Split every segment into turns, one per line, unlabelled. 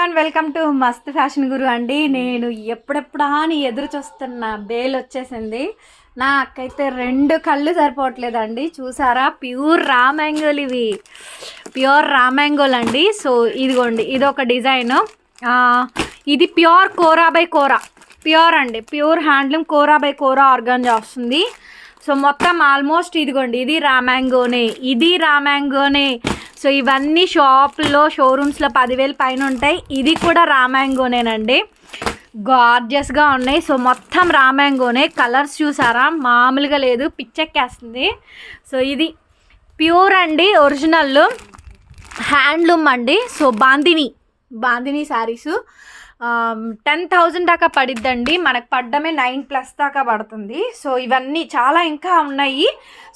Everyone welcome to Mast fashion guru అండి. నేను ఎప్పుడెప్పుడా అని ఎదురు చూస్తున్న బేల్ వచ్చేసింది. నాకైతే రెండు కళ్ళు సరిపోవట్లేదండి. చూసారా? ప్యూర్ రామ్యాంగోల్ ఇవి. ప్యూర్ రామ్యాంగోల్ అండి. సో ఇదిగోండి ఇది ఒక డిజైన్ ఇది pure kora by kora. Pure అండి. Pure handloom kora by kora organ వస్తుంది సో మొత్తం ఆల్మోస్ట్ ఇదిగోండి ఇది రామ్యాంగోనే ఇది రామ్యాంగోనే సో ఇవన్నీ షాప్లో షోరూమ్స్లో పదివేలు పైన ఉంటాయి. ఇది కూడా రామ్యాంగోనేనండి గార్జియస్గా ఉన్నాయి. సో మొత్తం రామ్యాంగోనే కలర్స్ చూసారా? మామూలుగా లేదు. పిచ్చెక్కేస్తుంది. సో ఇది ప్యూర్ అండి ఒరిజినల్. హ్యాండ్లూమ్ అండి. So bandhani. Bandhani saris. Ten thousand దాకా పడిద్దండి. మనకు పడ్డమే నైన్ ప్లస్ దాకా పడుతుంది. సో ఇవన్నీ చాలా ఇంకా ఉన్నాయి.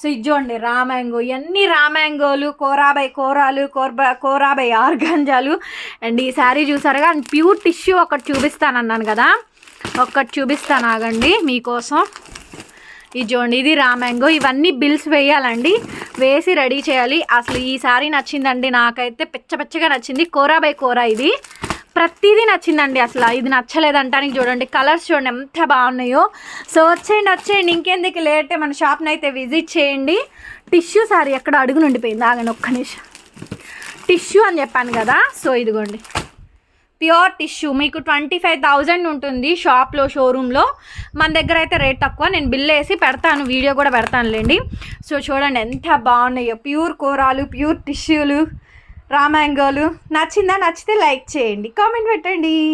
సో ఇది చూడండి రామ్యాంగో ఇవన్నీ రామ్యాంగోలు కోరాబై కోరాలు కోర్బా కోరాబై ఆర్గాంజాలు. అండ్ ఈ శారీ చూసారుగా అండ్ ప్యూర్ టిష్యూ ఒకటి చూపిస్తాను అన్నాను కదా. ఒక్కటి చూపిస్తాను ఆగండి మీకోసం. ఇది చూడండి ఇది రామ్యాంగో ఇవన్నీ బిల్స్ వేయాలండి. వేసి రెడీ చేయాలి. అసలు ఈ సారీ నచ్చిందండి. నాకైతే పిచ్చ పిచ్చగా నచ్చింది. కోరా బై కోరా ఇది. ప్రతిదీ నచ్చిందండి అసలు. ఇది నచ్చలేదంటానికి చూడండి. కలర్స్ చూడండి ఎంత బాగున్నాయో. సో వచ్చేయండి వచ్చేయండి. ఇంకెందుకు లేట్? మన షాప్ని అయితే విజిట్ చేయండి. టిష్యూ సారీ ఎక్కడ అడుగు నుండిపోయింది ఆగండి ఒక్క నిమిషం. టిష్యూ అని చెప్పాను కదా. సో ఇదిగోండి. Pure tissue. మీకు ట్వంటీ ఫైవ్ థౌజండ్ ఉంటుంది షాప్లో షోరూంలో. మన దగ్గర అయితే రేట్ తక్కువ. నేను బిల్ వేసి పెడతాను వీడియో కూడా పెడతానులేండి. సో చూడండి ఎంత బాగున్నాయో. Pure కూరాలు pure టిష్యూలు. రామాంగోలు నచ్చిందా నచ్చితే లైక్ చేయండి కామెంట్ పెట్టండి.